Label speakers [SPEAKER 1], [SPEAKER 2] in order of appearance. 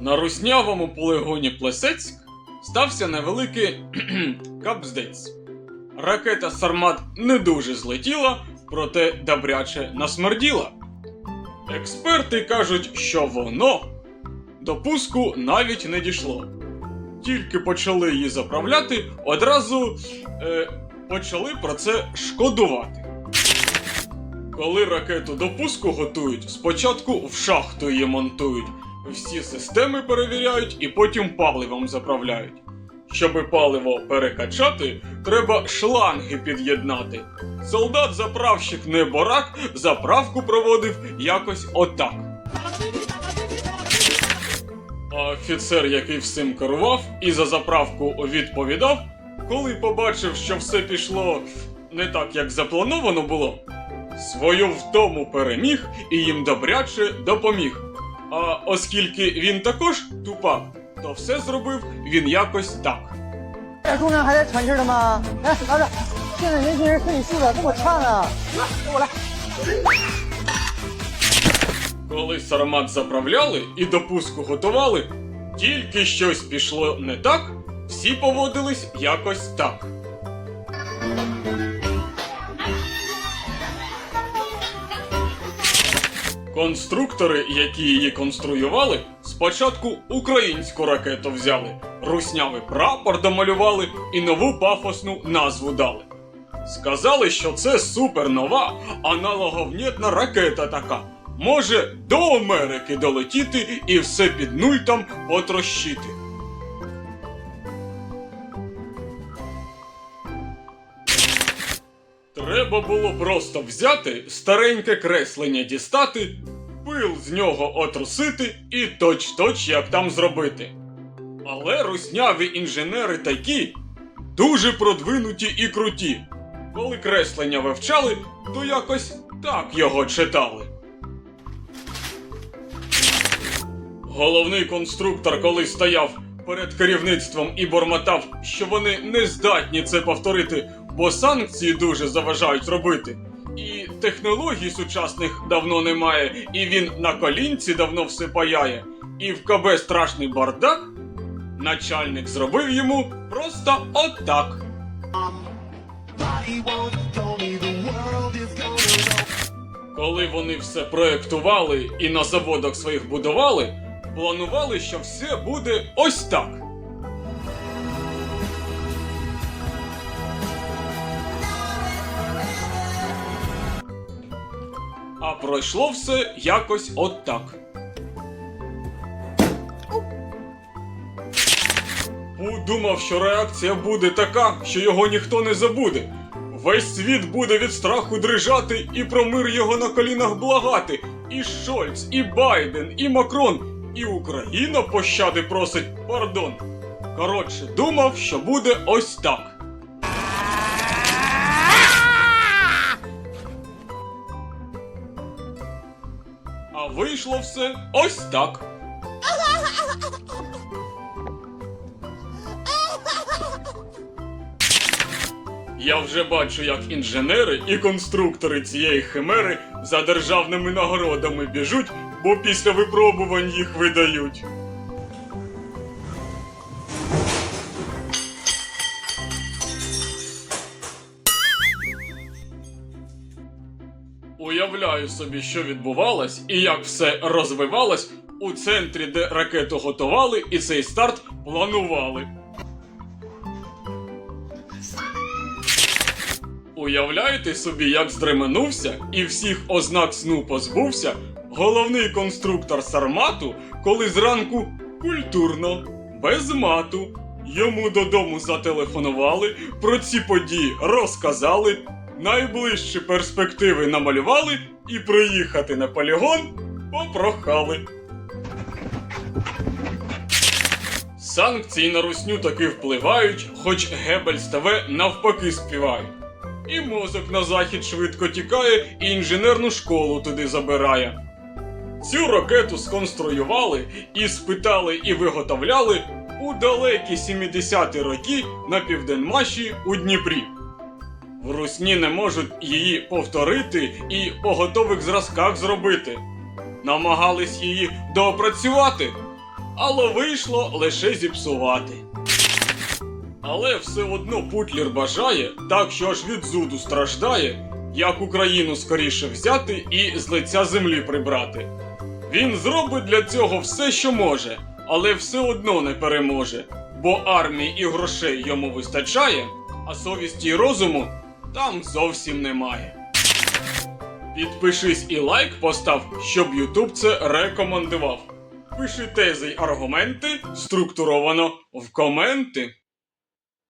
[SPEAKER 1] На руснявому полігоні Плесецьк стався невеликий капздець. Ракета Сармат не дуже злетіла, проте добряче насмерділа. Експерти кажуть, що воно до пуску навіть не дійшло. Тільки почали її заправляти, одразу е, почали про це шкодувати. Коли ракету до пуску готують, спочатку в шахту її монтують, всі системи перевіряють і потім паливом заправляють. Щоби паливо перекачати, треба шланги під'єднати. Солдат-заправщик не борак, заправку проводив якось отак. А офіцер, який всім керував і за заправку відповідав, коли побачив, що все пішло не так, як заплановано було, свою втому переміг і їм добряче допоміг. А оскільки він також тупак, то все зробив він якось так. Коли сармат заправляли і допуску готували, тільки щось пішло не так, всі поводились якось так. Конструктори, які її конструювали, спочатку українську ракету взяли, руснявий прапор домалювали і нову пафосну назву дали. Сказали, що це супернова аналоговнітна ракета така. Може до Америки долетіти і все під нуль там потрощити. Треба було просто взяти стареньке креслення дістати, пил з нього отрусити і точ-точ як там зробити. Але русняві інженери такі дуже продвинуті і круті. Коли креслення вивчали, то якось так його читали. Головний конструктор, коли стояв перед керівництвом і бормотав, що вони не здатні це повторити, бо санкції дуже заважають робити. І технологій сучасних давно немає, і він на колінці давно все паяє. І в КБ страшний бардак. Начальник зробив йому просто отак. Коли вони все проектували і на заводах своїх будували, планували, що все буде ось так. Пройшло все якось от так. Пу думав, що реакція буде така, що його ніхто не забуде. Весь світ буде від страху дрижати і про мир його на колінах благати. І Шольц, і Байден, і Макрон, і Україна пощади просить пардон. Коротше, думав, що буде ось так. Вийшло все ось так. Я вже бачу, як інженери і конструктори цієї химери за державними нагородами біжуть, бо після випробувань їх видають. Уявляю собі, що відбувалось і як все розвивалось у центрі, де ракету готували, і цей старт планували. Уявляєте собі, як здременувся і всіх ознак сну позбувся головний конструктор Сармату, коли зранку культурно, без мату, йому додому зателефонували, про ці події розказали, найближчі перспективи намалювали і приїхати на полігон попрохали. Санкції на русню таки впливають, хоч Гебельс ТВ навпаки співають. І мозок на захід швидко тікає, і інженерну школу туди забирає. Цю ракету сконструювали і спитали і виготовляли у далекі 70-ті роки на Південмаші у Дніпрі. В Русні не можуть її повторити і по готових зразках зробити. Намагались її доопрацювати, але вийшло лише зіпсувати. Але все одно Путлер бажає, так що аж від зуду страждає, як Україну скоріше взяти і з лиця землі прибрати. Він зробить для цього все, що може, але все одно не переможе, бо армії і грошей йому вистачає, а совісті й розуму там зовсім немає. Підпишись і лайк постав, щоб Ютуб це рекомендував. Пиши тези й аргументи структуровано в коменти.